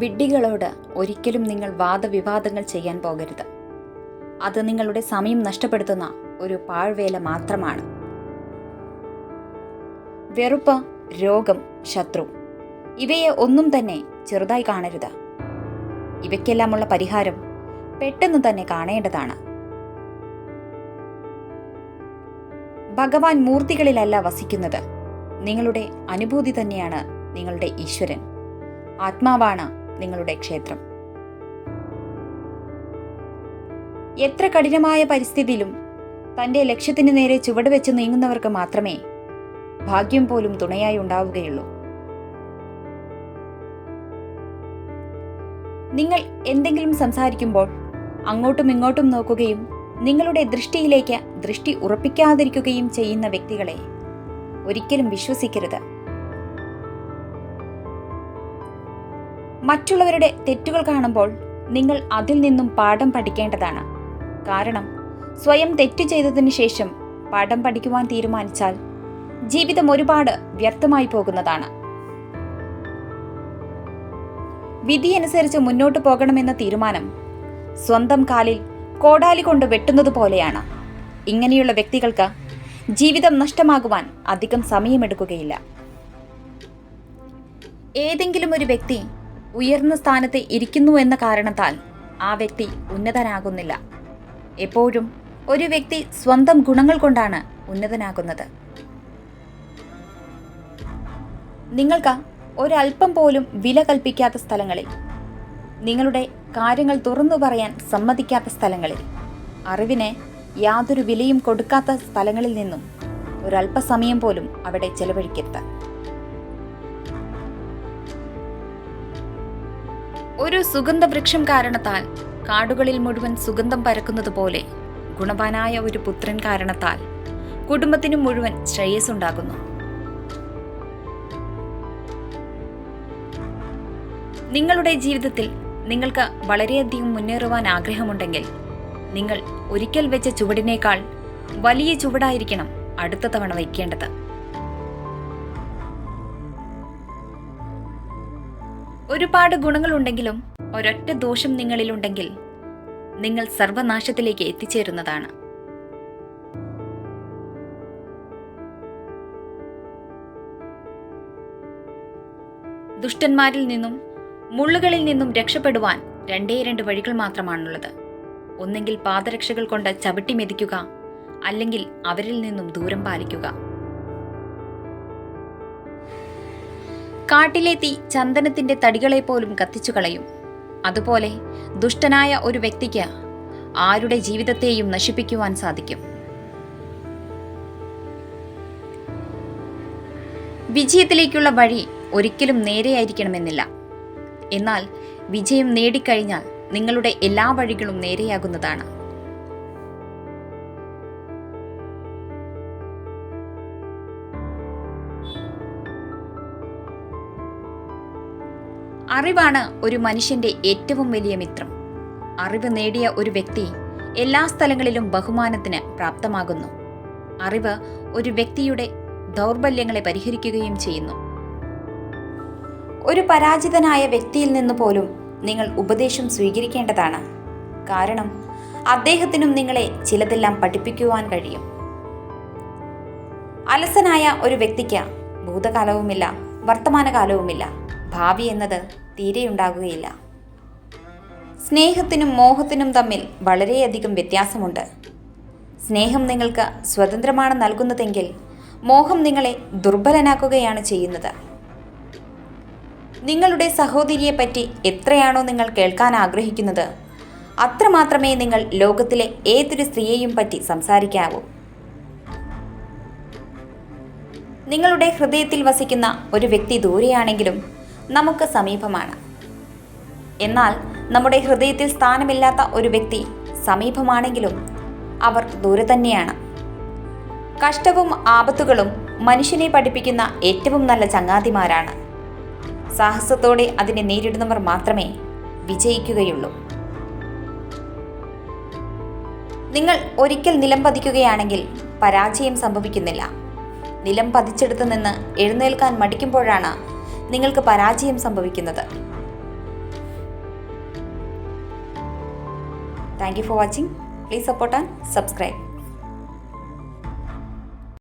വിഡ്ഢികളോട് ഒരിക്കലും നിങ്ങൾ വാദവിവാദങ്ങൾ ചെയ്യാൻ പോകരുത്. അത് നിങ്ങളുടെ സമയം നഷ്ടപ്പെടുത്തുന്ന ഒരു പാഴ്വേല മാത്രമാണ്. വെറുപ്പ് രോഗം ശത്രു ഇവയെ ഒന്നും തന്നെ ചെറുതായി കാണരുത്. ഇവയ്ക്കെല്ലാമുള്ള പരിഹാരം പെട്ടെന്ന് തന്നെ കാണേണ്ടതാണ്. ഭഗവാൻ മൂർത്തികളിലല്ല വസിക്കുന്നത്. നിങ്ങളുടെ അനുഭൂതി തന്നെയാണ് നിങ്ങളുടെ ഈശ്വരൻ. ആത്മാവാണ് നിങ്ങളുടെ ക്ഷേത്രം. എത്ര കഠിനമായ പരിസ്ഥിതിയിലും തന്റെ ലക്ഷ്യത്തിന് നേരെ ചുവടുവെച്ച് നീങ്ങുന്നവർക്ക് മാത്രമേ ഭാഗ്യം പോലും തുണയായി ഉണ്ടാവുകയുള്ളൂ. നിങ്ങൾ എന്തെങ്കിലും സംസാരിക്കുമ്പോൾ അങ്ങോട്ടും ഇങ്ങോട്ടും നോക്കുകയും നിങ്ങളുടെ ദൃഷ്ടിയിലേക്ക് ദൃഷ്ടി ഉറപ്പിക്കാതിരിക്കുകയും ചെയ്യുന്ന വ്യക്തികളെ ഒരിക്കലും വിശ്വസിക്കരുത്. മറ്റുള്ളവരുടെ തെറ്റുകൾ കാണുമ്പോൾ നിങ്ങൾ അതിൽ നിന്നും പാഠം പഠിക്കേണ്ടതാണ്. കാരണം സ്വയം തെറ്റു ചെയ്തതിന് ശേഷം പാഠം പഠിക്കുവാൻ തീരുമാനിച്ചാൽ ജീവിതം ഒരുപാട് വ്യർത്ഥമായി പോകുന്നതാണ്. വിധി അനുസരിച്ച് മുന്നോട്ട് പോകണമെന്ന തീരുമാനം സ്വന്തം കാലിൽ കോടാലി കൊണ്ട് വെട്ടുന്നത് പോലെയാണ്. ഇങ്ങനെയുള്ള വ്യക്തികൾക്ക് ജീവിതം നഷ്ടമാകുവാൻ അധികം സമയമെടുക്കുകയില്ല. ഏതെങ്കിലും ഒരു വ്യക്തി ഉയർന്ന സ്ഥാനത്ത് ഇരിക്കുന്നു എന്ന കാരണത്താൽ ആ വ്യക്തി ഉന്നതനാകുന്നില്ല. എപ്പോഴും ഒരു വ്യക്തി സ്വന്തം ഗുണങ്ങൾ കൊണ്ടാണ് ഉന്നതനാകുന്നത്. നിങ്ങൾക്ക് ഒരൽപ്പം പോലും വില കൽപ്പിക്കാത്ത സ്ഥലങ്ങളിൽ നിങ്ങളുടെ കാര്യങ്ങൾ തുറന്നു പറയാൻ സമ്മതിക്കാത്ത സ്ഥലങ്ങളിൽ അറിവിനെ യാതൊരു വിലയും കൊടുക്കാത്ത സ്ഥലങ്ങളിൽ നിന്നും ഒരല്പസമയം പോലും അവിടെ ചെലവഴിക്കരുത്. ഒരു സുഗന്ധവൃക്ഷം കാരണത്താൽ കാടുകളിൽ മുഴുവൻ സുഗന്ധം പരക്കുന്നത് പോലെ ഗുണവാനായ ഒരു പുത്രൻ കാരണത്താൽ കുടുംബത്തിനു മുഴുവൻ ശ്രേയസ് ഉണ്ടാകുന്നു നിങ്ങളുടെ ജീവിതത്തിൽ നിങ്ങൾക്ക് വളരെയധികം മുന്നേറുവാൻ ആഗ്രഹമുണ്ടെങ്കിൽ നിങ്ങൾ ഒരിക്കൽ വെച്ച ചുവടിനേക്കാൾ വലിയ ചുവടായിരിക്കണം അടുത്ത തവണ വയ്ക്കേണ്ടത്. ഒരുപാട് ഗുണങ്ങളുണ്ടെങ്കിലും ഒരൊറ്റ ദോഷം നിങ്ങളിലുണ്ടെങ്കിൽ നിങ്ങൾ സർവനാശത്തിലേക്ക് എത്തിച്ചേരുന്നതാണ്. ദുഷ്ടന്മാരിൽ നിന്നും മുള്ളുകളിൽ നിന്നും രക്ഷപ്പെടുവാൻ രണ്ടേ രണ്ട് വഴികൾ മാത്രമാണുള്ളത്. ഒന്നെങ്കിൽ പാദരക്ഷകൾ കൊണ്ട് ചവിട്ടി മെതിക്കുക അല്ലെങ്കിൽ അവരിൽ നിന്നും ദൂരം പാലിക്കുക. കാട്ടിലെ തീ ചന്ദനത്തിന്റെ തടികളെ പോലും കത്തിച്ചു കളയും. അതുപോലെ ദുഷ്ടനായ ഒരു വ്യക്തിക്ക് ആരുടെ ജീവിതത്തെയും നശിപ്പിക്കുവാൻ സാധിക്കും. വിജയത്തിലേക്കുള്ള വഴി ഒരിക്കലും നേരെയായിരിക്കണമെന്നില്ല. എന്നാൽ വിജയം നേടിക്കഴിഞ്ഞാൽ നിങ്ങളുടെ എല്ലാ വഴികളും നേരെയാകുന്നതാണ്. അറിവാണ് ഒരു മനുഷ്യന്റെ ഏറ്റവും വലിയ മിത്രം. അറിവ് നേടിയ ഒരു വ്യക്തി എല്ലാ സ്ഥലങ്ങളിലും ബഹുമാനത്തിന് പ്രാപ്തമാകുന്നു. അറിവ് ഒരു വ്യക്തിയുടെ ദൗർബല്യങ്ങളെ പരിഹരിക്കുകയും ചെയ്യുന്നു. ഒരു പരാജിതനായ വ്യക്തിയിൽ നിന്ന് പോലും നിങ്ങൾ ഉപദേശം സ്വീകരിക്കേണ്ടതാണ്. കാരണം അദ്ദേഹത്തിനും നിങ്ങളെ ചിലതെല്ലാം പഠിപ്പിക്കുവാൻ കഴിയും. അലസനായ ഒരു വ്യക്തിക്ക് ഭൂതകാലവുമില്ല വർത്തമാനകാലവുമില്ല. ഭാവി എന്നത് തീരെയുണ്ടാകുകയില്ല സ്നേഹത്തിനും മോഹത്തിനും തമ്മിൽ വളരെയധികം വ്യത്യാസമുണ്ട്. സ്നേഹം നിങ്ങൾക്ക് സ്വതന്ത്രമാണ് നൽകുന്നതെങ്കിൽ മോഹം നിങ്ങളെ ദുർബലനാക്കുകയാണ് ചെയ്യുന്നത്. നിങ്ങളുടെ സഹോദരിയെപ്പറ്റി എത്രയാണോ നിങ്ങൾ കേൾക്കാൻ ആഗ്രഹിക്കുന്നത് അത്രമാത്രമേ നിങ്ങൾ ലോകത്തിലെ ഏതൊരു സ്ത്രീയെയും പറ്റി സംസാരിക്കാവൂ. നിങ്ങളുടെ ഹൃദയത്തിൽ വസിക്കുന്ന ഒരു വ്യക്തി ദൂരെയാണെങ്കിലും നമുക്ക് സമീപമാണ്. എന്നാൽ നമ്മുടെ ഹൃദയത്തിൽ സ്ഥാനമില്ലാത്ത ഒരു വ്യക്തി സമീപമാണെങ്കിലും അവർ ദൂരെ തന്നെയാണ് കഷ്ടവും ആപത്തുകളും മനുഷ്യനെ പഠിപ്പിക്കുന്ന ഏറ്റവും നല്ല ചങ്ങാതിമാരാണ്. സാഹസത്തോടെ അതിനെ നേരിടുന്നവർ മാത്രമേ വിജയിക്കുകയുള്ളൂ. നിങ്ങൾ ഒരിക്കൽ നിലം പതിക്കുകയാണെങ്കിൽ പരാജയം സംഭവിക്കുന്നില്ല. നിലം പതിച്ചെടുത്ത് നിന്ന് എഴുന്നേൽക്കാൻ മടിക്കുമ്പോഴാണ് നിങ്ങൾക്ക് പരാജയം സംഭവിക്കുന്നത്. Thank you for watching please support and subscribe